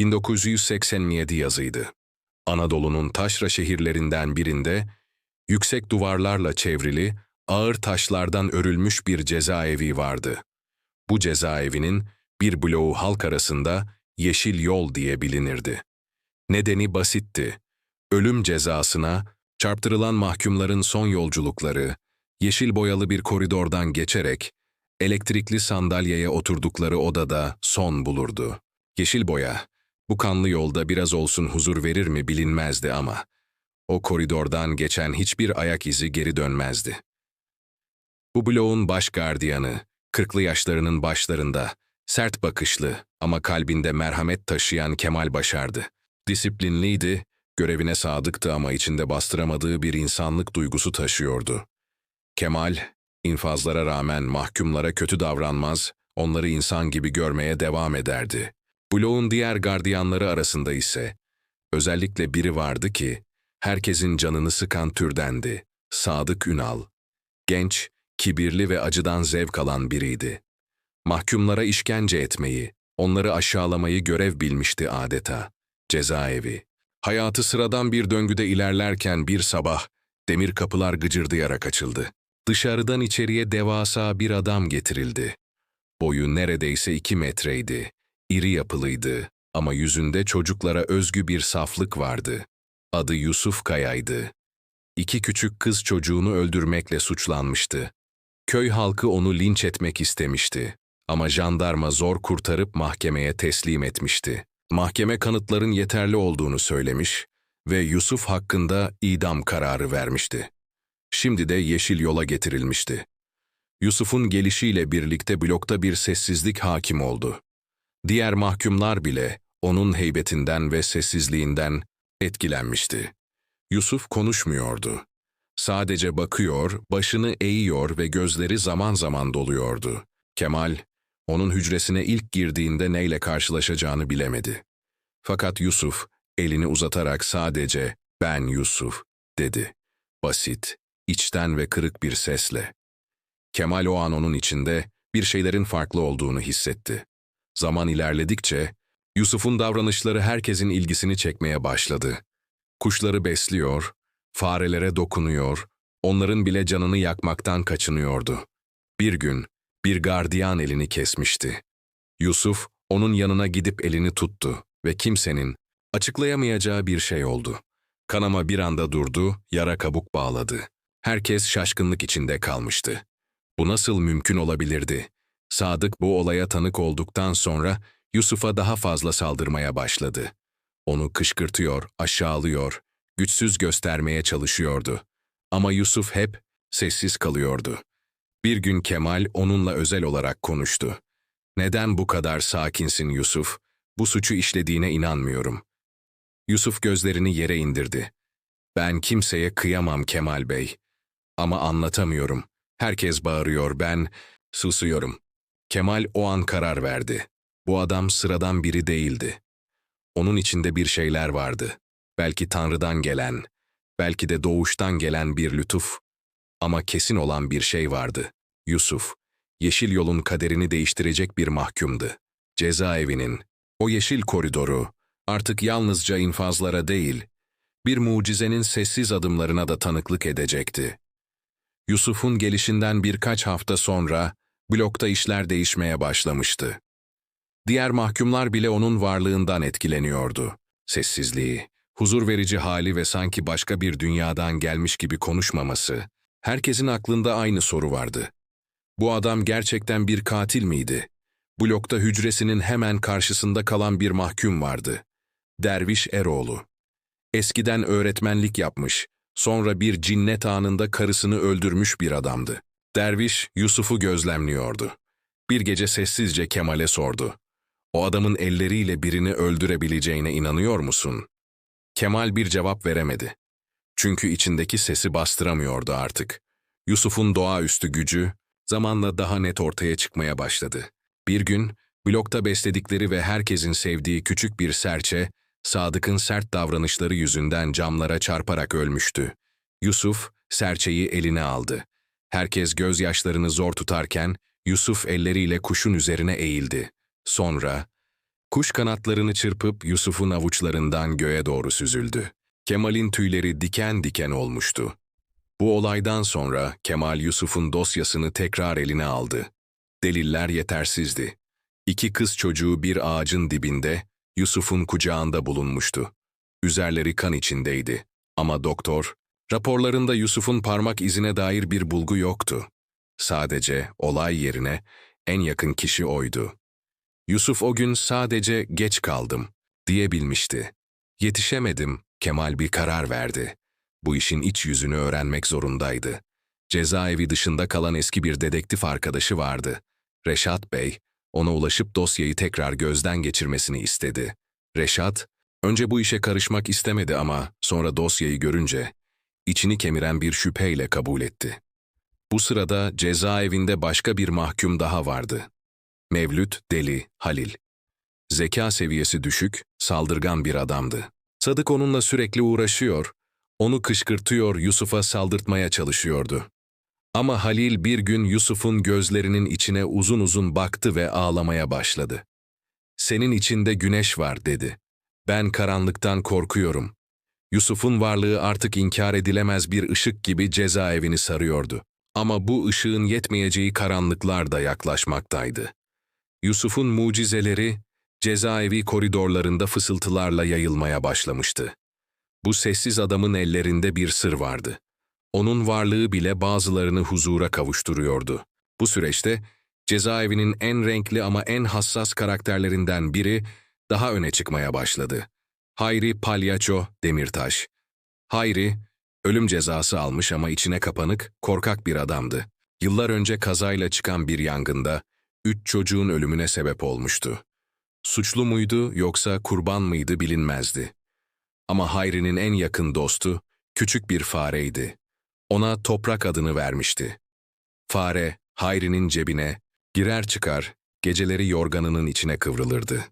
1987 yazıydı. Anadolu'nun taşra şehirlerinden birinde yüksek duvarlarla çevrili, ağır taşlardan örülmüş bir cezaevi vardı. Bu cezaevinin bir bloğu halk arasında Yeşil Yol diye bilinirdi. Nedeni basitti. Ölüm cezasına, çarptırılan mahkumların son yolculukları, yeşil boyalı bir koridordan geçerek, elektrikli sandalyeye oturdukları odada son bulurdu. Yeşil boya, bu kanlı yolda biraz olsun huzur verir mi bilinmezdi ama, o koridordan geçen hiçbir ayak izi geri dönmezdi. Bu bloğun baş gardiyanı, kırklı yaşlarının başlarında, sert bakışlı ama kalbinde merhamet taşıyan Kemal Başar'dı. Disiplinliydi, görevine sadıktı ama içinde bastıramadığı bir insanlık duygusu taşıyordu. Kemal, infazlara rağmen mahkumlara kötü davranmaz, onları insan gibi görmeye devam ederdi. Bloğun diğer gardiyanları arasında ise, özellikle biri vardı ki, herkesin canını sıkan türdendi. Sadık Ünal. Genç, kibirli ve acıdan zevk alan biriydi. Mahkumlara işkence etmeyi, onları aşağılamayı görev bilmişti adeta. Cezaevi. Hayatı sıradan bir döngüde ilerlerken bir sabah, demir kapılar gıcırdayarak açıldı. Dışarıdan içeriye devasa bir adam getirildi. Boyu neredeyse iki metreydi. İri yapılıydı ama yüzünde çocuklara özgü bir saflık vardı. Adı Yusuf Kaya'ydı. İki küçük kız çocuğunu öldürmekle suçlanmıştı. Köy halkı onu linç etmek istemişti ama jandarma zor kurtarıp mahkemeye teslim etmişti. Mahkeme kanıtların yeterli olduğunu söylemiş ve Yusuf hakkında idam kararı vermişti. Şimdi de yeşil yola getirilmişti. Yusuf'un gelişiyle birlikte blokta bir sessizlik hakim oldu. Diğer mahkumlar bile onun heybetinden ve sessizliğinden etkilenmişti. Yusuf konuşmuyordu. Sadece bakıyor, başını eğiyor ve gözleri zaman zaman doluyordu. Kemal, onun hücresine ilk girdiğinde neyle karşılaşacağını bilemedi. Fakat Yusuf, elini uzatarak sadece ''Ben Yusuf'' dedi. Basit, içten ve kırık bir sesle. Kemal o an onun içinde bir şeylerin farklı olduğunu hissetti. Zaman ilerledikçe Yusuf'un davranışları herkesin ilgisini çekmeye başladı. Kuşları besliyor, farelere dokunuyor, onların bile canını yakmaktan kaçınıyordu. Bir gün bir gardiyan elini kesmişti. Yusuf onun yanına gidip elini tuttu ve kimsenin açıklayamayacağı bir şey oldu. Kanama bir anda durdu, yara kabuk bağladı. Herkes şaşkınlık içinde kalmıştı. Bu nasıl mümkün olabilirdi? Sadık bu olaya tanık olduktan sonra Yusuf'a daha fazla saldırmaya başladı. Onu kışkırtıyor, aşağılıyor, güçsüz göstermeye çalışıyordu. Ama Yusuf hep sessiz kalıyordu. Bir gün Kemal onunla özel olarak konuştu. Neden bu kadar sakinsin Yusuf? Bu suçu işlediğine inanmıyorum. Yusuf gözlerini yere indirdi. Ben kimseye kıyamam Kemal Bey. Ama anlatamıyorum. Herkes bağırıyor ben, susuyorum. Kemal o an karar verdi. Bu adam sıradan biri değildi. Onun içinde bir şeyler vardı. Belki Tanrı'dan gelen, belki de doğuştan gelen bir lütuf. Ama kesin olan bir şey vardı. Yusuf, yeşil yolun kaderini değiştirecek bir mahkumdu. Cezaevinin, o yeşil koridoru, artık yalnızca infazlara değil, bir mucizenin sessiz adımlarına da tanıklık edecekti. Yusuf'un gelişinden birkaç hafta sonra blokta işler değişmeye başlamıştı. Diğer mahkumlar bile onun varlığından etkileniyordu. Sessizliği, huzur verici hali ve sanki başka bir dünyadan gelmiş gibi konuşmaması, herkesin aklında aynı soru vardı. Bu adam gerçekten bir katil miydi? Blokta hücresinin hemen karşısında kalan bir mahkum vardı. Derviş Eroğlu. Eskiden öğretmenlik yapmış, sonra bir cinnet anında karısını öldürmüş bir adamdı. Derviş Yusuf'u gözlemliyordu. Bir gece sessizce Kemal'e sordu. O adamın elleriyle birini öldürebileceğine inanıyor musun? Kemal bir cevap veremedi. Çünkü içindeki sesi bastıramıyordu artık. Yusuf'un doğaüstü gücü zamanla daha net ortaya çıkmaya başladı. Bir gün blokta besledikleri ve herkesin sevdiği küçük bir serçe, Sadık'ın sert davranışları yüzünden camlara çarparak ölmüştü. Yusuf serçeyi eline aldı. Herkes gözyaşlarını zor tutarken Yusuf elleriyle kuşun üzerine eğildi. Sonra Kuş kanatlarını çırpıp Yusuf'un avuçlarından göğe doğru süzüldü. Kemal'in tüyleri diken diken olmuştu. Bu olaydan sonra Kemal Yusuf'un dosyasını tekrar eline aldı. Deliller yetersizdi. İki kız çocuğu bir ağacın dibinde, Yusuf'un kucağında bulunmuştu. Üzerleri kan içindeydi. Ama doktor, raporlarında Yusuf'un parmak izine dair bir bulgu yoktu. Sadece olay yerine en yakın kişi oydu. Yusuf o gün sadece geç kaldım diyebilmişti. Yetişemedim, Kemal bir karar verdi. Bu işin iç yüzünü öğrenmek zorundaydı. Cezaevi dışında kalan eski bir dedektif arkadaşı vardı. Reşat Bey, ona ulaşıp dosyayı tekrar gözden geçirmesini istedi. Reşat, önce bu işe karışmak istemedi ama sonra dosyayı görünce içini kemiren bir şüpheyle kabul etti. Bu sırada cezaevinde başka bir mahkum daha vardı. Mevlüt Deli Halil. Zeka seviyesi düşük, saldırgan bir adamdı. Sadık onunla sürekli uğraşıyor, onu kışkırtıyor, Yusuf'a saldırtmaya çalışıyordu. Ama Halil bir gün Yusuf'un gözlerinin içine uzun uzun baktı ve ağlamaya başladı. Senin içinde güneş var dedi. Ben karanlıktan korkuyorum. Yusuf'un varlığı artık inkar edilemez bir ışık gibi cezaevini sarıyordu. Ama bu ışığın yetmeyeceği karanlıklar da yaklaşmaktaydı. Yusuf'un mucizeleri cezaevi koridorlarında fısıltılarla yayılmaya başlamıştı. Bu sessiz adamın ellerinde bir sır vardı. Onun varlığı bile bazılarını huzura kavuşturuyordu. Bu süreçte cezaevinin en renkli ama en hassas karakterlerinden biri daha öne çıkmaya başladı. Hayri Palyaço Demirtaş. Hayri, ölüm cezası almış ama içine kapanık, korkak bir adamdı. Yıllar önce kazayla çıkan bir yangında üç çocuğun ölümüne sebep olmuştu. Suçlu muydu yoksa kurban mıydı bilinmezdi. Ama Hayri'nin en yakın dostu küçük bir fareydi. Ona toprak adını vermişti. Fare, Hayri'nin cebine girer çıkar, geceleri yorganının içine kıvrılırdı.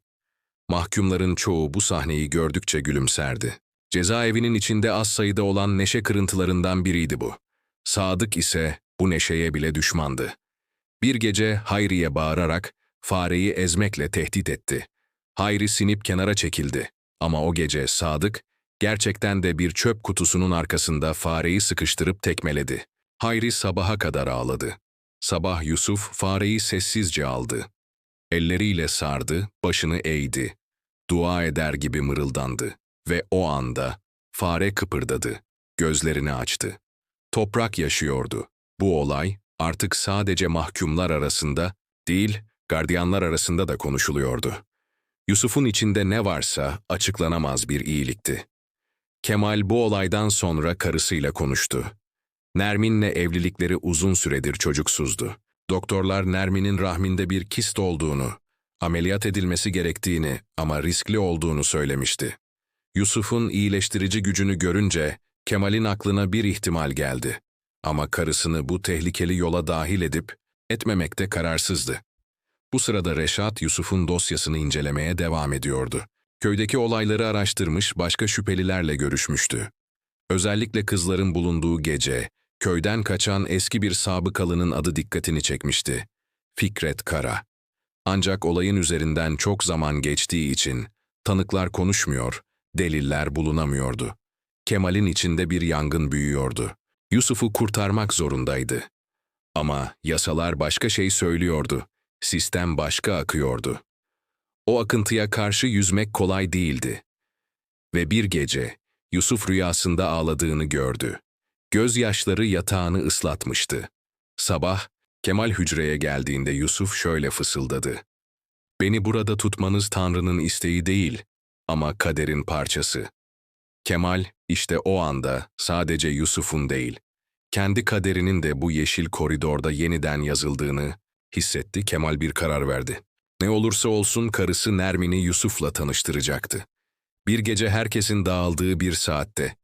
Mahkumların çoğu bu sahneyi gördükçe gülümserdi. Cezaevinin içinde az sayıda olan neşe kırıntılarından biriydi bu. Sadık ise bu neşeye bile düşmandı. Bir gece Hayri'ye bağırarak fareyi ezmekle tehdit etti. Hayri sinip kenara çekildi. Ama o gece Sadık gerçekten de bir çöp kutusunun arkasında fareyi sıkıştırıp tekmeledi. Hayri sabaha kadar ağladı. Sabah Yusuf fareyi sessizce aldı. Elleriyle sardı, başını eğdi. Dua eder gibi mırıldandı ve o anda fare kıpırdadı, gözlerini açtı. Toprak yaşıyordu. Bu olay artık sadece mahkumlar arasında değil, gardiyanlar arasında da konuşuluyordu. Yusuf'un içinde ne varsa açıklanamaz bir iyilikti. Kemal bu olaydan sonra karısıyla konuştu. Nermin'le evlilikleri uzun süredir çocuksuzdu. Doktorlar Nermin'in rahminde bir kist olduğunu, ameliyat edilmesi gerektiğini ama riskli olduğunu söylemişti. Yusuf'un iyileştirici gücünü görünce Kemal'in aklına bir ihtimal geldi. Ama karısını bu tehlikeli yola dahil edip etmemekte kararsızdı. Bu sırada Reşat Yusuf'un dosyasını incelemeye devam ediyordu. Köydeki olayları araştırmış, başka şüphelilerle görüşmüştü. Özellikle kızların bulunduğu gece, köyden kaçan eski bir sabıkalının adı dikkatini çekmişti. Fikret Kara. Ancak olayın üzerinden çok zaman geçtiği için tanıklar konuşmuyor, deliller bulunamıyordu. Kemal'in içinde bir yangın büyüyordu. Yusuf'u kurtarmak zorundaydı. Ama yasalar başka şey söylüyordu. Sistem başka akıyordu. O akıntıya karşı yüzmek kolay değildi. Ve bir gece Yusuf rüyasında ağladığını gördü. Gözyaşları yatağını ıslatmıştı. Sabah Kemal hücreye geldiğinde Yusuf şöyle fısıldadı. Beni burada tutmanız Tanrı'nın isteği değil ama kaderin parçası. Kemal işte o anda sadece Yusuf'un değil, kendi kaderinin de bu yeşil koridorda yeniden yazıldığını hissetti. Kemal bir karar verdi. Ne olursa olsun karısı Nermin'i Yusuf'la tanıştıracaktı. Bir gece herkesin dağıldığı bir saatte,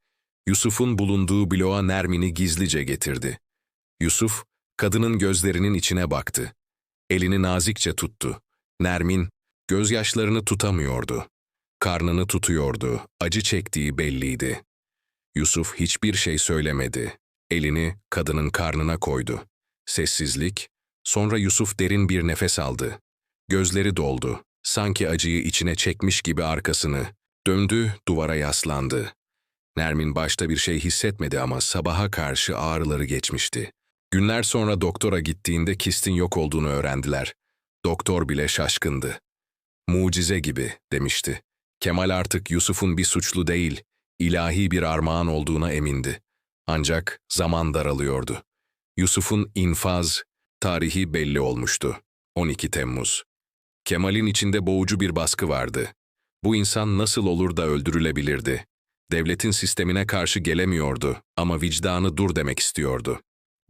Yusuf'un bulunduğu bloğa Nermin'i gizlice getirdi. Yusuf, kadının gözlerinin içine baktı. Elini nazikçe tuttu. Nermin, gözyaşlarını tutamıyordu. Karnını tutuyordu, acı çektiği belliydi. Yusuf hiçbir şey söylemedi. Elini kadının karnına koydu. Sessizlik, sonra Yusuf derin bir nefes aldı. Gözleri doldu. sanki acıyı içine çekmiş gibi arkasını döndü, duvara yaslandı. Nermin başta bir şey hissetmedi ama sabaha karşı ağrıları geçmişti. Günler sonra doktora gittiğinde kistin yok olduğunu öğrendiler. Doktor bile şaşkındı. Mucize gibi demişti. Kemal artık Yusuf'un bir suçlu değil, ilahi bir armağan olduğuna emindi. Ancak zaman daralıyordu. Yusuf'un infaz tarihi belli olmuştu. 12 Temmuz. Kemal'in içinde boğucu bir baskı vardı. Bu insan nasıl olur da öldürülebilirdi? Devletin sistemine karşı gelemiyordu ama vicdanı dur demek istiyordu.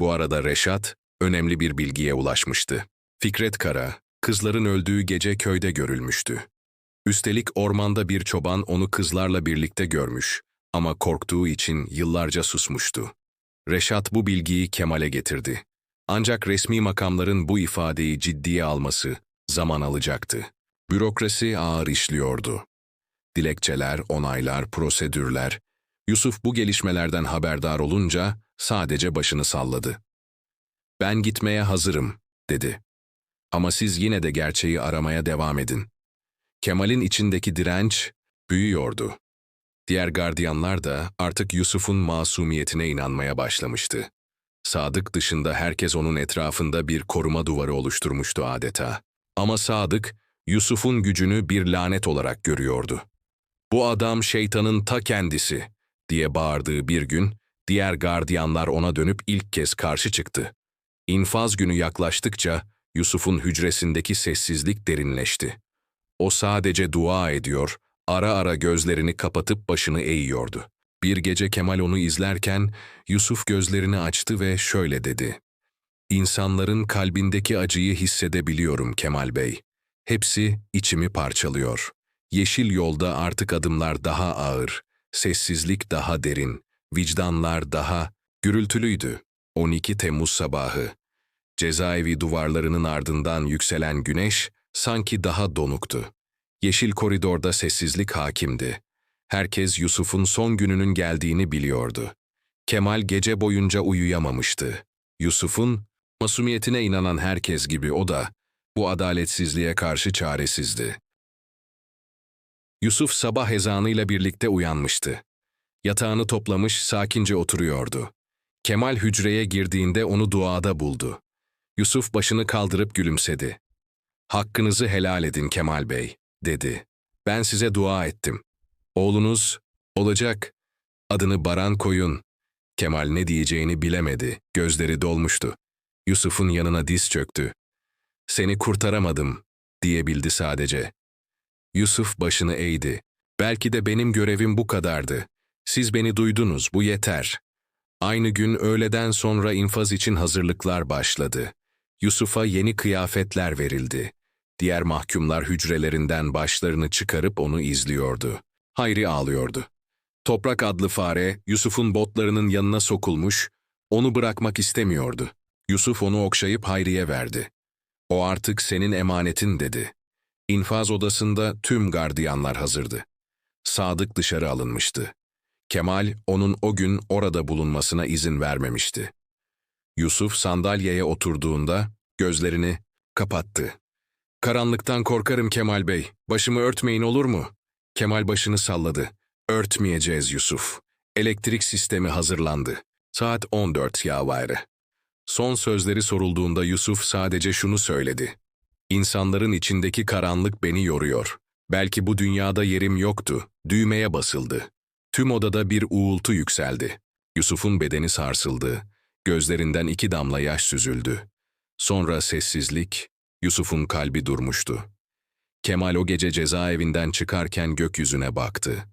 Bu arada Reşat önemli bir bilgiye ulaşmıştı. Fikret Kara, kızların öldüğü gece köyde görülmüştü. Üstelik ormanda bir çoban onu kızlarla birlikte görmüş ama korktuğu için yıllarca susmuştu. Reşat bu bilgiyi Kemal'e getirdi. Ancak resmi makamların bu ifadeyi ciddiye alması zaman alacaktı. Bürokrasi ağır işliyordu. Dilekçeler, onaylar, prosedürler. Yusuf bu gelişmelerden haberdar olunca sadece başını salladı. Ben gitmeye hazırım, dedi. Ama siz yine de gerçeği aramaya devam edin. Kemal'in içindeki direnç büyüyordu. Diğer gardiyanlar da artık Yusuf'un masumiyetine inanmaya başlamıştı. Sadık dışında herkes onun etrafında bir koruma duvarı oluşturmuştu adeta. Ama Sadık, Yusuf'un gücünü bir lanet olarak görüyordu. Bu adam şeytanın ta kendisi diye bağırdığı bir gün, diğer gardiyanlar ona dönüp ilk kez karşı çıktı. İnfaz günü yaklaştıkça Yusuf'un hücresindeki sessizlik derinleşti. O sadece dua ediyor, ara ara gözlerini kapatıp başını eğiyordu. Bir gece Kemal onu izlerken Yusuf gözlerini açtı ve şöyle dedi. İnsanların kalbindeki acıyı hissedebiliyorum Kemal Bey. Hepsi içimi parçalıyor. Yeşil yolda artık adımlar daha ağır, sessizlik daha derin, vicdanlar daha gürültülüydü. 12 Temmuz sabahı. Cezaevi duvarlarının ardından yükselen güneş sanki daha donuktu. Yeşil koridorda sessizlik hakimdi. Herkes Yusuf'un son gününün geldiğini biliyordu. Kemal gece boyunca uyuyamamıştı. Yusuf'un masumiyetine inanan herkes gibi o da bu adaletsizliğe karşı çaresizdi. Yusuf sabah ezanıyla birlikte uyanmıştı. Yatağını toplamış sakince oturuyordu. Kemal hücreye girdiğinde onu duada buldu. Yusuf başını kaldırıp gülümsedi. Hakkınızı helal edin Kemal Bey, dedi. Ben size dua ettim. Oğlunuz olacak. Adını Baran koyun. Kemal ne diyeceğini bilemedi. Gözleri dolmuştu. Yusuf'un yanına diz çöktü. Seni kurtaramadım, diyebildi sadece. Yusuf başını eğdi. Belki de benim görevim bu kadardı. Siz beni duydunuz, bu yeter. Aynı gün öğleden sonra infaz için hazırlıklar başladı. Yusuf'a yeni kıyafetler verildi. Diğer mahkumlar hücrelerinden başlarını çıkarıp onu izliyordu. Hayri ağlıyordu. Toprak adlı fare Yusuf'un botlarının yanına sokulmuş, onu bırakmak istemiyordu. Yusuf onu okşayıp Hayri'ye verdi. O artık senin emanetin dedi. İnfaz odasında tüm gardiyanlar hazırdı. Sadık dışarı alınmıştı. Kemal onun o gün orada bulunmasına izin vermemişti. Yusuf sandalyeye oturduğunda gözlerini kapattı. Karanlıktan korkarım Kemal Bey. Başımı örtmeyin olur mu? Kemal başını salladı. Örtmeyeceğiz Yusuf. Elektrik sistemi hazırlandı. Saat 14 yavarı. Son sözleri sorulduğunda Yusuf sadece şunu söyledi. İnsanların içindeki karanlık beni yoruyor. Belki bu dünyada yerim yoktu. Düğmeye basıldı. Tüm odada bir uğultu yükseldi. Yusuf'un bedeni sarsıldı. Gözlerinden iki damla yaş süzüldü. Sonra sessizlik, Yusuf'un kalbi durmuştu. Kemal o gece cezaevinden çıkarken gökyüzüne baktı.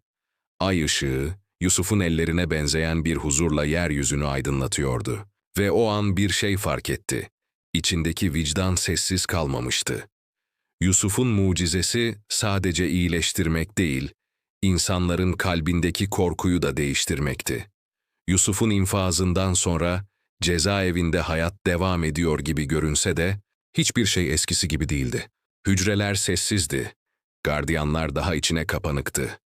Ay ışığı, Yusuf'un ellerine benzeyen bir huzurla yeryüzünü aydınlatıyordu. Ve o an bir şey fark etti. İçindeki vicdan sessiz kalmamıştı. Yusuf'un mucizesi sadece iyileştirmek değil, insanların kalbindeki korkuyu da değiştirmekti. Yusuf'un infazından sonra cezaevinde hayat devam ediyor gibi görünse de hiçbir şey eskisi gibi değildi. Hücreler sessizdi. Gardiyanlar daha içine kapanıktı.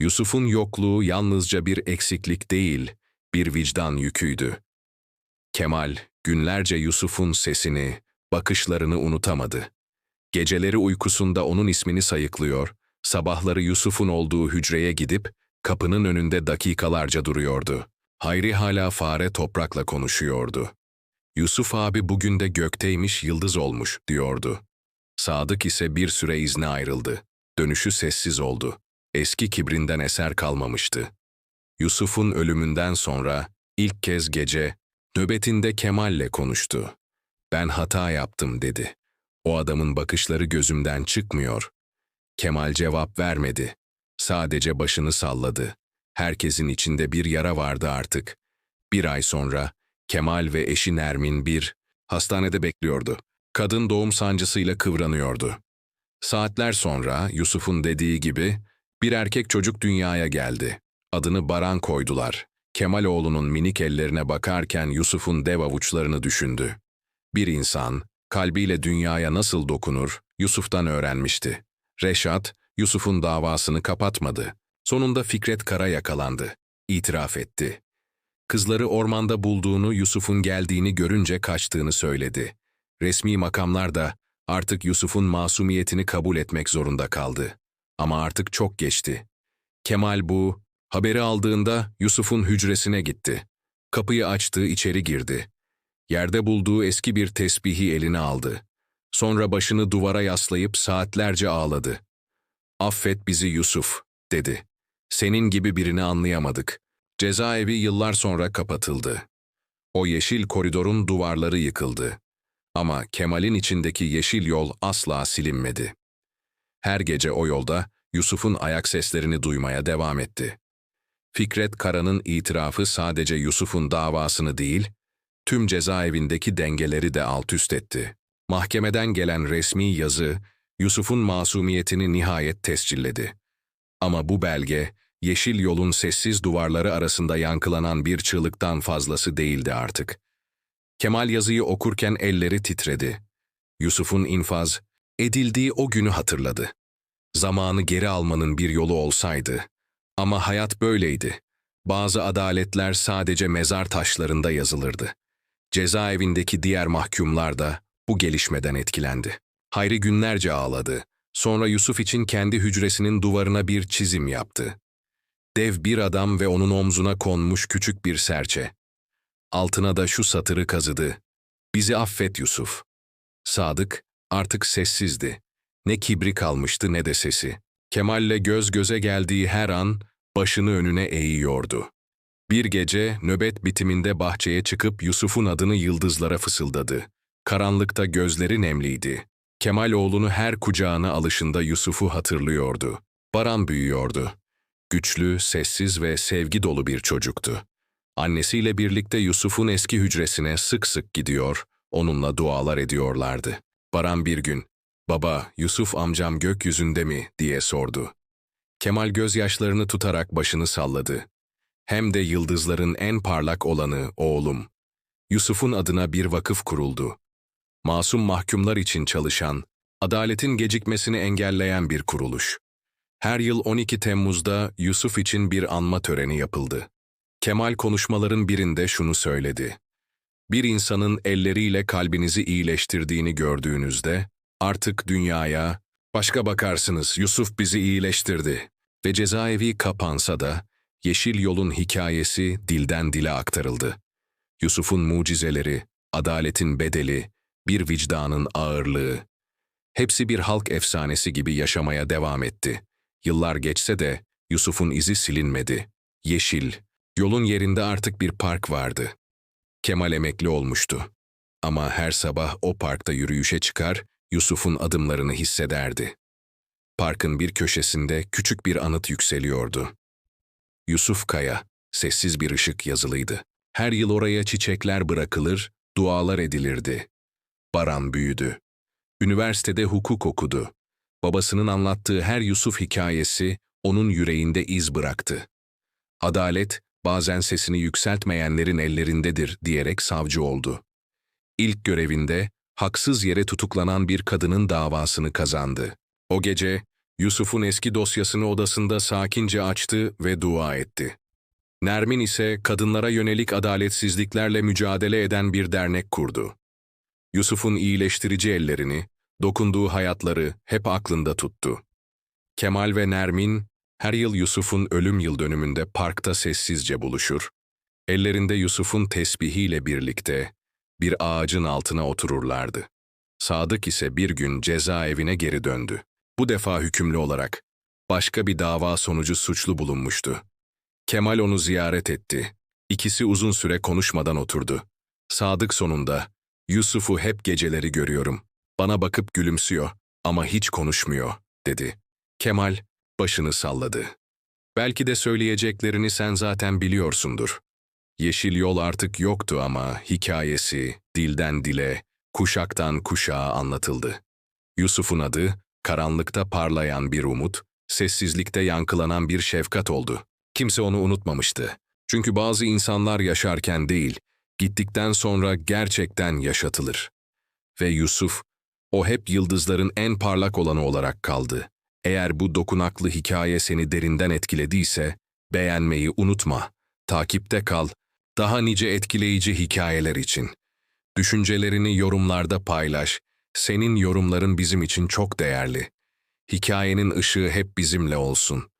Yusuf'un yokluğu yalnızca bir eksiklik değil, bir vicdan yüküydü. Kemal günlerce Yusuf'un sesini, bakışlarını unutamadı. Geceleri uykusunda onun ismini sayıklıyor, sabahları Yusuf'un olduğu hücreye gidip kapının önünde dakikalarca duruyordu. Hayri hala fare toprakla konuşuyordu. Yusuf abi bugün de gökteymiş yıldız olmuş diyordu. Sadık ise bir süre izne ayrıldı. Dönüşü sessiz oldu. Eski kibrinden eser kalmamıştı. Yusuf'un ölümünden sonra ilk kez gece nöbetinde Kemal'le konuştu. Ben hata yaptım dedi. O adamın bakışları gözümden çıkmıyor. Kemal cevap vermedi. Sadece başını salladı. Herkesin içinde bir yara vardı artık. Bir ay sonra Kemal ve eşi Nermin bir hastanede bekliyordu. Kadın doğum sancısıyla kıvranıyordu. Saatler sonra Yusuf'un dediği gibi bir erkek çocuk dünyaya geldi. Adını Baran koydular. Kemal oğlunun minik ellerine bakarken Yusuf'un dev avuçlarını düşündü. Bir insan kalbiyle dünyaya nasıl dokunur Yusuf'tan öğrenmişti. Reşat, Yusuf'un davasını kapatmadı. Sonunda Fikret Kara yakalandı. İtiraf etti. Kızları ormanda bulduğunu, Yusuf'un geldiğini görünce kaçtığını söyledi. Resmi makamlar da artık Yusuf'un masumiyetini kabul etmek zorunda kaldı. Ama artık çok geçti. Kemal bu, haberi aldığında Yusuf'un hücresine gitti. Kapıyı açtı, içeri girdi. Yerde bulduğu eski bir tesbihi eline aldı. Sonra başını duvara yaslayıp saatlerce ağladı. Affet bizi Yusuf, dedi. Senin gibi birini anlayamadık. Cezaevi yıllar sonra kapatıldı. O yeşil koridorun duvarları yıkıldı. Ama Kemal'in içindeki yeşil yol asla silinmedi. Her gece o yolda Yusuf'un ayak seslerini duymaya devam etti. Fikret Kara'nın itirafı sadece Yusuf'un davasını değil, tüm cezaevindeki dengeleri de alt üst etti. Mahkemeden gelen resmi yazı, Yusuf'un masumiyetini nihayet tescilledi. Ama bu belge, yeşil yolun sessiz duvarları arasında yankılanan bir çığlıktan fazlası değildi artık. Kemal yazıyı okurken elleri titredi. Yusuf'un infaz, edildiği o günü hatırladı. Zamanı geri almanın bir yolu olsaydı. Ama hayat böyleydi. Bazı adaletler sadece mezar taşlarında yazılırdı. Cezaevindeki diğer mahkumlar da bu gelişmeden etkilendi. Hayri günlerce ağladı. Sonra Yusuf için kendi hücresinin duvarına bir çizim yaptı. Dev bir adam ve onun omzuna konmuş küçük bir serçe. Altına da şu satırı kazıdı. Bizi affet Yusuf. Sadık artık sessizdi. Ne kibri kalmıştı ne de sesi. Kemal'le göz göze geldiği her an başını önüne eğiyordu. Bir gece nöbet bitiminde bahçeye çıkıp Yusuf'un adını yıldızlara fısıldadı. Karanlıkta gözleri nemliydi. Kemal oğlunu her kucağına alışında Yusuf'u hatırlıyordu. Baran büyüyordu. Güçlü, sessiz ve sevgi dolu bir çocuktu. Annesiyle birlikte Yusuf'un eski hücresine sık sık gidiyor, onunla dualar ediyorlardı. Baran bir gün, ''Baba, Yusuf amcam gökyüzünde mi?'' diye sordu. Kemal gözyaşlarını tutarak başını salladı. Hem de yıldızların en parlak olanı oğlum. Yusuf'un adına bir vakıf kuruldu. Masum mahkumlar için çalışan, adaletin gecikmesini engelleyen bir kuruluş. Her yıl 12 Temmuz'da Yusuf için bir anma töreni yapıldı. Kemal konuşmaların birinde şunu söyledi. Bir insanın elleriyle kalbinizi iyileştirdiğini gördüğünüzde, artık dünyaya, başka bakarsınız Yusuf bizi iyileştirdi ve cezaevi kapansa da, Yeşil Yol'un hikayesi dilden dile aktarıldı. Yusuf'un mucizeleri, adaletin bedeli, bir vicdanın ağırlığı. Hepsi bir halk efsanesi gibi yaşamaya devam etti. Yıllar geçse de Yusuf'un izi silinmedi. Yeşil, yolun yerinde artık bir park vardı. Kemal emekli olmuştu. Ama her sabah o parkta yürüyüşe çıkar, Yusuf'un adımlarını hissederdi. Parkın bir köşesinde küçük bir anıt yükseliyordu. Yusuf Kaya, sessiz bir ışık yazılıydı. Her yıl oraya çiçekler bırakılır, dualar edilirdi. Baran büyüdü. Üniversitede hukuk okudu. Babasının anlattığı her Yusuf hikayesi onun yüreğinde iz bıraktı. Adalet, bazen sesini yükseltmeyenlerin ellerindedir diyerek savcı oldu. İlk görevinde haksız yere tutuklanan bir kadının davasını kazandı. O gece Yusuf'un eski dosyasını odasında sakince açtı ve dua etti. Nermin ise kadınlara yönelik adaletsizliklerle mücadele eden bir dernek kurdu. Yusuf'un iyileştirici ellerini, dokunduğu hayatları hep aklında tuttu. Kemal ve Nermin her yıl Yusuf'un ölüm yıl dönümünde parkta sessizce buluşur. Ellerinde Yusuf'un tesbihiyle birlikte bir ağacın altına otururlardı. Sadık ise bir gün cezaevine geri döndü. Bu defa hükümlü olarak başka bir dava sonucu suçlu bulunmuştu. Kemal onu ziyaret etti. İkisi uzun süre konuşmadan oturdu. Sadık sonunda, Yusuf'u hep geceleri görüyorum. Bana bakıp gülümsüyor ama hiç konuşmuyor, dedi. Kemal başını salladı. Belki de söyleyeceklerini sen zaten biliyorsundur. Yeşil yol artık yoktu ama hikayesi dilden dile, kuşaktan kuşağa anlatıldı. Yusuf'un adı, karanlıkta parlayan bir umut, sessizlikte yankılanan bir şefkat oldu. Kimse onu unutmamıştı. Çünkü bazı insanlar yaşarken değil, gittikten sonra gerçekten yaşatılır. Ve Yusuf, o hep yıldızların en parlak olanı olarak kaldı. Eğer bu dokunaklı hikaye seni derinden etkilediyse, beğenmeyi unutma, takipte kal, daha nice etkileyici hikayeler için. Düşüncelerini yorumlarda paylaş, senin yorumların bizim için çok değerli. Hikayenin ışığı hep bizimle olsun.